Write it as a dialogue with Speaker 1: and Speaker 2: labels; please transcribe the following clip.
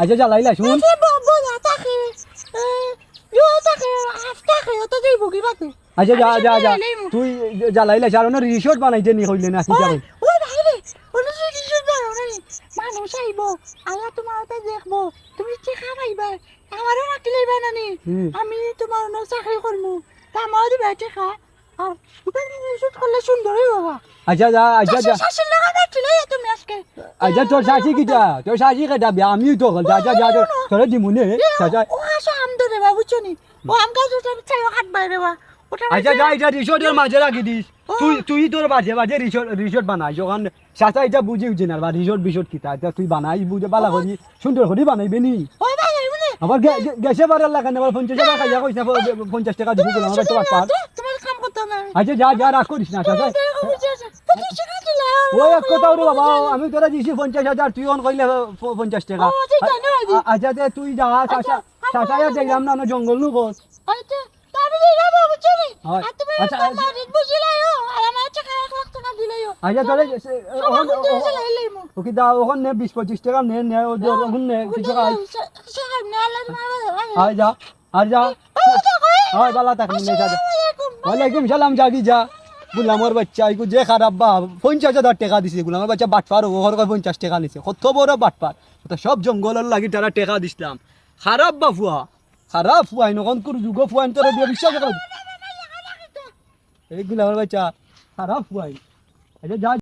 Speaker 1: আচ্ছা
Speaker 2: সাথে লাইলে
Speaker 1: শুন। আচ্ছা যা যা যা। তুই জ্বালাইলা আর অন্য রিসোর্ট বানাইতে নি হইলে না কি যাবে?
Speaker 2: যে মানুষ আইব আয়া তোমার ওটা দেখব। তুমি কি খাবাইবা আমারও রাখতে লইবা না নি।
Speaker 1: হুম।
Speaker 2: আমি তোমার অন্য চাকরি করব তা আমারও দিবা টেকা। আর এটা শুট করলে সুন্দরই বাবা
Speaker 1: আচ্ছা যা আচ্ছা যা আচ্ছা তোর শাশি কিটা তোর শাশি কেটা আমিও তো যা যা যা তোরে দিমুনে যা
Speaker 2: ও আসো আম ধরে বা বুঝছ নি ও আম গাছ ওটা চাই হাত বাইরে বা
Speaker 1: আচ্ছা যা এটা রিসোর্টের মাঝে রাখি দিস তুই তুই তোর বাজে বাজে রিসোর্ট রিসোর্ট বানাই যখন চাচা এটা বুঝি উঠছে না বা রিসোর্ট বিসোর্ট কিতা এটা তুই বানাই বুঝে বালা করি সুন্দর করে বানাইবে নি আবার গ্যাসে বাড়ার লাগে আবার পঞ্চাশ টাকা খাইয়া কইস না পঞ্চাশ টাকা দিব আমার
Speaker 2: না
Speaker 1: আচ্ছা যা যা রাগ করিস না চাচা ওই এক কথা রে বাবা আমি তোরা দিছি পঞ্চাশ হাজার তুই অন কইলে পঞ্চাশ টাকা। আচ্ছা তে তুই যা চাচা চাচা ইয়া দেখলাম না জঙ্গল নু বস।
Speaker 2: আচ্ছা তাহলে নি
Speaker 1: আচ্ছা,
Speaker 2: আচ্ছা।
Speaker 1: আচ্ছা ওকে দা ওখান বিশ পঁচিশ টাকা নে নে ওখান কিছু আয়। যা আর যা। হয় বালা থাক নে যা যা। ওয়ালাইকুম সালাম জাগি যা। গুলামর বাচ্চা এগু যে খারাপ বা পঞ্চাশ হাজার টাকা দিছে গুলামর বাচ্চা বাটপার ওর কয় পঞ্চাশ টাকা নিছে। কত বড় বাটপার। সব জঙ্গলের লাগি তারা টাকা দিছিলাম। খারাপ বা ফুয়া খারাপ ফুয়াই নকন করে যুগ ফুয়াইন তোরা দিয়ে বিশ্বাস করে। এই গুলামর বাচ্চা, খারাপ ফুয়াই আচ্ছা যা